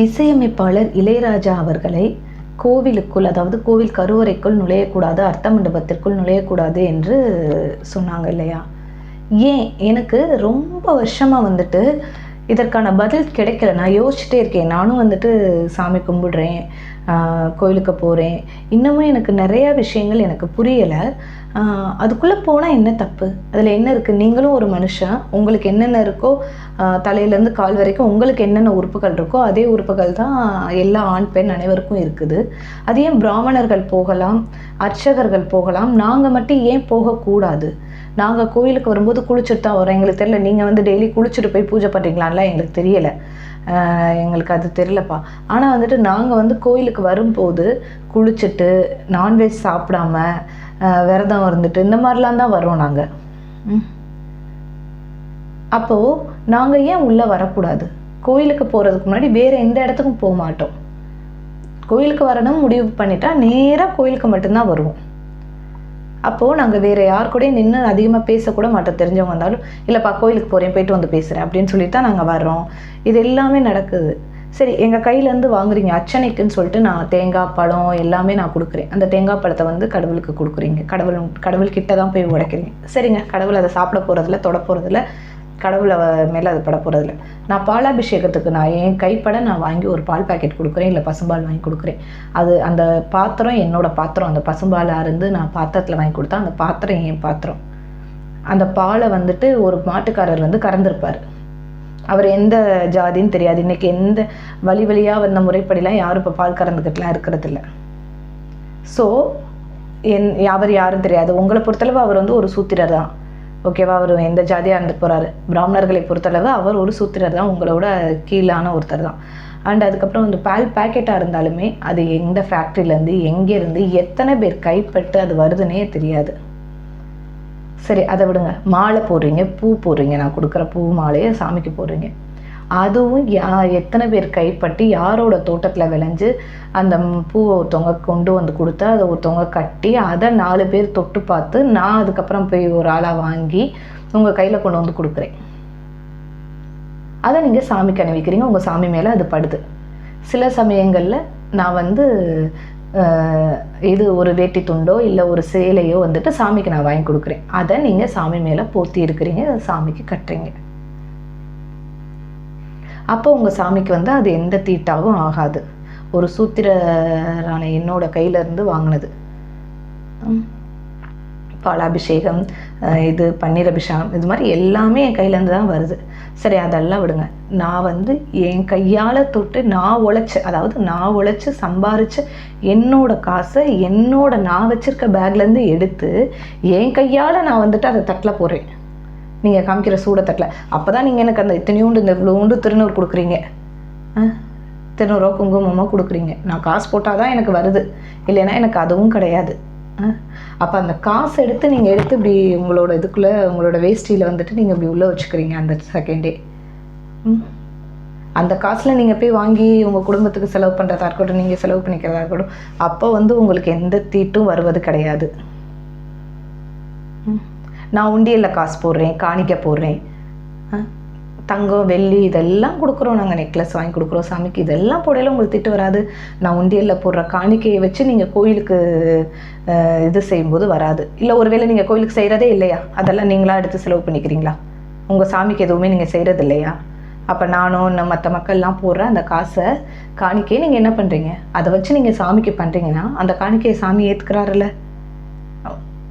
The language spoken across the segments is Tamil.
இசையமைப்பாளர் இளையராஜா அவர்களை கோவிலுக்குள் அதாவது கோவில் கருவறைக்குள் நுழையக்கூடாது அர்த்த மண்டபத்திற்குள் நுழையக்கூடாது என்று சொன்னாங்க இல்லையா? ஏன்? எனக்கு ரொம்ப வருஷமாக வந்துட்டு இதற்கான பதில் கிடைக்கல. நான் யோசிச்சுட்டே இருக்கேன். நானும் வந்துட்டு சாமி கும்பிடுறேன். கோயிலுக்கு போகிறேன் இன்னமும் எனக்கு நிறையா விஷயங்கள் எனக்கு புரியலை. அதுக்குள்ளே போனால் என்ன தப்பு? அதில் என்ன இருக்குது நீங்களும் ஒரு மனுஷன் உங்களுக்கு என்னென்ன இருக்கோ தலையிலேருந்து கால் வரைக்கும் உங்களுக்கு என்னென்ன உறுப்புகள் இருக்கோ அதே உறுப்புகள் தான் எல்லா ஆண் பெண் அனைவருக்கும் இருக்குது. அது ஏன் பிராமணர்கள் போகலாம்? அர்ச்சகர்கள் போகலாம்? நாங்கள் மட்டும் ஏன் போகக்கூடாது? நாங்கள் கோயிலுக்கு வரும்போது குளிச்சுட்டு தான் வரோம். எங்களுக்கு தெரியல. நீங்கள் வந்து டெய்லி குளிச்சுட்டு போய் பூஜை பண்ணுறீங்களான்லாம் எங்களுக்கு தெரியலை. எங்களுக்கு அது தெரியலப்பா. ஆனால் வந்துட்டு நாங்கள் வந்து கோயிலுக்கு வரும்போது குளிச்சுட்டு நான்வெஜ் சாப்பிடாம விரதம் இருந்துட்டு இந்த மாதிரிலாம் தான் வரோம் நாங்கள் அப்போது நாங்கள் ஏன் உள்ளே வரக்கூடாது? கோயிலுக்கு போகிறதுக்கு முன்னாடி வேறு எந்த இடத்துக்கும் போக மாட்டோம். கோயிலுக்கு வரணும் முடிவு பண்ணிட்டா நேராக கோயிலுக்கு மட்டும்தான் வருவோம். அப்போது நாங்கள் வேறு யார் கூடயும் நின்று அதிகமாக பேசக்கூட மாட்டோம். தெரிஞ்சவங்க வந்தாலும் இல்லைப்பா கோயிலுக்கு போகிறேன் போயிட்டு வந்து பேசுகிறேன் அப்படின்னு சொல்லிட்டு தான் நாங்கள் வர்றோம். இது எல்லாமே நடக்குது. சரி எங்கள் கையிலேருந்து வாங்குறீங்க அர்ச்சனைக்குன்னு சொல்லிட்டு நான் தேங்காய் பழம் எல்லாமே நான் கொடுக்குறேன். அந்த தேங்காய் பழத்தை வந்து கடவுளுக்கு கொடுக்குறீங்க. கடவுள் கடவுள்கிட்ட தான் போய் உடைக்கிறீங்க. சரிங்க கடவுள் அதை சாப்பிட போகிறதில்ல தொட போகிறதில்ல கடவுளை மேலே அது பட போகிறதில்ல நான் பாலாபிஷேகத்துக்கு நான் என் கைப்பட நான் வாங்கி ஒரு பால் பாக்கெட் கொடுக்குறேன் இல்லை பசும்பால் வாங்கி கொடுக்குறேன். அது அந்த பாத்திரம் என்னோட பாத்திரம் அந்த பசும்பாலாக இருந்து நான் பாத்திரத்தில் வாங்கி கொடுத்தா அந்த பாத்திரம் என் பாத்திரம். அந்த பாலை வந்துட்டு ஒரு மாட்டுக்காரர் வந்து கறந்துருப்பார். அவர் எந்த ஜாதின்னு தெரியாது. இன்னைக்கு எந்த வழி வழியாக வந்த முறைப்படிலாம் யாரும் இப்போ பால் கறந்துக்கிட்டுலாம் இருக்கிறதில்ல. ஸோ என் அவர் யாரும் தெரியாது. உங்களை பொறுத்தளவு அவர் வந்து ஒரு சூத்திரர் தான் ஓகேவா அவர் எந்த ஜாதியாக இருந்து போகிறாரு பிராமணர்களை பொறுத்தளவு அவர் ஒரு சூத்திரர் தான் உங்களோட கீழான ஒருத்தர் தான். அண்ட் அதுக்கப்புறம் வந்து பால் பேக்கெட்டாக இருந்தாலுமே அது எந்த ஃபேக்ட்ரியிலேருந்து எங்கேருந்து எத்தனை பேர் கைப்பட்டு அது வருதுன்னே தெரியாது. சரி அதை விடுங்க. மாலை போடுறீங்க பூ போடுறீங்க. நான் கொடுக்குற பூ மாலையை சாமிக்கு போடுறீங்க. அதுவும் யா எத்தனை பேர் கைப்பட்டு யாரோட தோட்டத்தில் விளைஞ்சு அந்த பூவை ஒருத்தவங்க கொண்டு வந்து கொடுத்து அதை ஒருத்தவங்க கட்டி அதை நாலு பேர் தொட்டு பார்த்து நான் அதுக்கப்புறம் போய் ஒரு ஆளாக வாங்கி உங்கள் கையில் கொண்டு வந்து கொடுக்குறேன். அதை நீங்கள் சாமிக்கு அணிவிக்கிறீங்க உங்கள் சாமி மேலே அது படுது. சில சமயங்களில் நான் வந்து இது ஒரு வேட்டி துண்டோ இல்லை ஒரு சேலையோ வந்துட்டு சாமிக்கு நான் வாங்கி கொடுக்குறேன். அதை நீங்கள் சாமி மேலே போத்தி இருக்கிறீங்க சாமிக்கு கட்டுறீங்க. அப்போ உங்கள் சாமிக்கு வந்து அது எந்த தீட்டாகவும் ஆகாது. ஒரு சூத்திரரான என்னோட கையிலேருந்து வாங்கினது. பாலாபிஷேகம் இது பன்னீர் அபிஷேகம் இது மாதிரி எல்லாமே என் கையிலேருந்து தான் வருது. சரி அதெல்லாம் விடுங்க. நான் வந்து என் கையால் தொட்டு நான் உழைச்சி அதாவது நான் உழைச்சி சம்பாரித்து என்னோட காசை என்னோட நான் வச்சுருக்க பேக்லேருந்து எடுத்து என் கையால் நான் வந்துட்டு அதை தட்டில் போகிறேன் நீங்கள் காமிக்கிற சூட தட்டில். அப்போ தான் நீங்கள் எனக்கு அந்த இத்தனையோண்டு இந்த இவ்வளோண்டு திருநூறு கொடுக்குறீங்க. திருநூறுவா குங்குமமாக கொடுக்குறீங்க. நான் காசு போட்டால் தான் எனக்கு வருது. இல்லைன்னா எனக்கு அதுவும் கிடையாது. அப்போ அந்த காசு எடுத்து நீங்கள் எடுத்து இப்படி உங்களோட இதுக்குள்ளே உங்களோட வேஷ்டியில் வந்துட்டு நீங்கள் இப்படி உள்ளே வச்சுக்கிறீங்க அந்த செகண்டே அந்த காசில் நீங்கள் போய் வாங்கி உங்கள் குடும்பத்துக்கு செலவு பண்ணுறதா இருக்கட்டும் நீங்கள் செலவு பண்ணிக்கிறதா இருக்கட்டும் அப்போ வந்து உங்களுக்கு எந்த தீட்டும் வருவது கிடையாது. ம். நான் உண்டியலில் காசு போடுறேன் காணிக்க போடுறேன். ஆ, தங்கம் வெள்ளி இதெல்லாம் கொடுக்குறோம் நாங்கள் நெக்லஸ் வாங்கி கொடுக்குறோம் சாமிக்கு இதெல்லாம் போடையில உங்களுக்கு திட்டு வராது. நான் உண்டியலில் போடுற காணிக்கையை வச்சு நீங்கள் கோயிலுக்கு இது செய்யும்போது வராது. இல்லை ஒருவேளை நீங்கள் கோயிலுக்கு செய்கிறதே இல்லையா? அதெல்லாம் நீங்களாக எடுத்து செலவு பண்ணிக்கிறீங்களா? உங்கள் சாமிக்கு எதுவுமே நீங்கள் செய்கிறது இல்லையா? அப்போ நானும் இன்னும் மற்ற மக்கள்லாம் போடுற அந்த காசை காணிக்கையை நீங்கள் என்ன பண்ணுறீங்க அதை வச்சு நீங்கள் சாமிக்கு பண்ணுறீங்கன்னா அந்த காணிக்கையை சாமி ஏற்றுக்கிறாருல்ல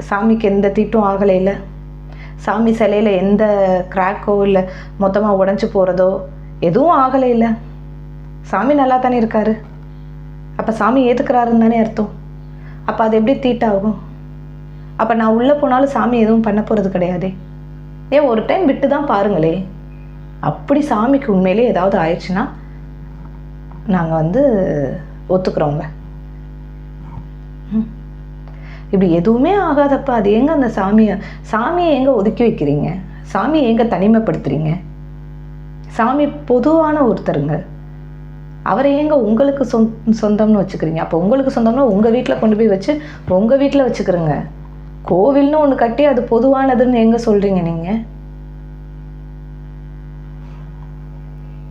சாமிக்கு எந்த தீட்டும் ஆகலை இல்லை. சாமி சிலையில் எந்த கிராக்கோ இல்லை மொத்தமாக உடஞ்சி போகிறதோ எதுவும் ஆகலை இல்லை. சாமி நல்லா தானே இருக்காரு. அப்போ சாமி ஏற்றுக்கிறாருன்னு தானே அர்த்தம். அப்போ அது எப்படி தீட்டாகும்? அப்போ நான் உள்ளே போனாலும் சாமி எதுவும் பண்ண போகிறது கிடையாதே. ஏன் ஒரு டைம் விட்டு தான் பாருங்களே. அப்படி சாமிக்கு உண்மையிலே ஏதாவது ஆயிடுச்சுன்னா நாங்கள் வந்து ஒத்துக்கிறோங்க. ம். இப்படி எதுவுமே ஆகாதப்ப அது எங்க அந்த சாமியை சாமியை எங்க ஒதுக்கி வைக்கிறீங்க? சாமியை எங்க தனிமைப்படுத்துறீங்க? சாமி பொதுவான ஒருத்தருங்க. அவரை ஏங்க உங்களுக்கு சொந் சொந்தம்னு வச்சுக்கிறீங்க? அப்போ உங்களுக்கு சொந்தம்னா உங்கள் வீட்டில் கொண்டு போய் வச்சு உங்கள் வீட்டில் வச்சுக்கிறோங்க. கோவில்னு ஒன்று கட்டி அது பொதுவானதுன்னு எங்கே சொல்கிறீங்க நீங்கள்